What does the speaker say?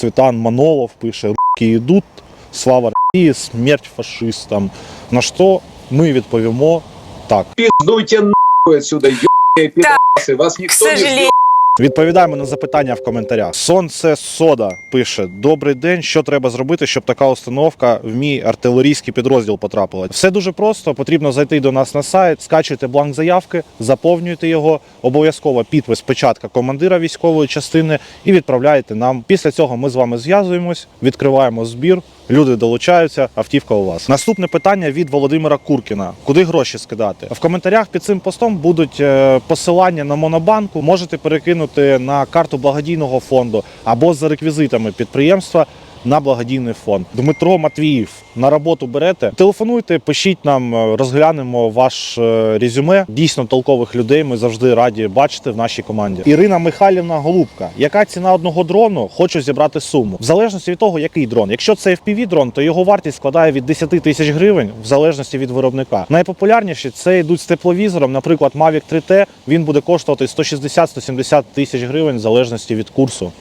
Цвітан Манолов пише «Руки йдуть, слава Росії, смерть фашистам. На що ми відповімо так. Пиздуйте нахуй отсюда, ебаные пидорасы. Вас К никто не ждет. Відповідаємо на запитання в коментарях. Сонце Сода пише: Добрий день. Що треба зробити, щоб така установка в мій артилерійський підрозділ потрапила? Все дуже просто. Потрібно зайти до нас на сайт, скачуйте бланк заявки, заповнюєте його. Обов'язково підпис печатка командира військової частини і відправляєте нам. Після цього ми з вами зв'язуємось, відкриваємо збір. Люди долучаються, автівка у вас. Наступне питання від Володимира Куркіна: куди гроші скидати? В коментарях під цим постом будуть е, посилання на монобанку. Можете перекинути на карту благодійного фонду або за реквізитами підприємства. На благодійний фонд Дмитро Матвіїв на роботу берете. Телефонуйте, пишіть нам, е, розглянемо ваш е, резюме. Дійсно толкових людей. Ми завжди раді бачити в нашій команді. Ірина Михайлівна Голубка. Яка ціна одного дрону? Хочу зібрати суму. В залежності від того, який дрон. Якщо це fpv дрон, то його вартість складає від 10 тисяч гривень в залежності від виробника. Найпопулярніші це йдуть з тепловізором. Наприклад, Mavic 3T, він буде коштувати 160-170 тисяч гривень в залежності від курсу.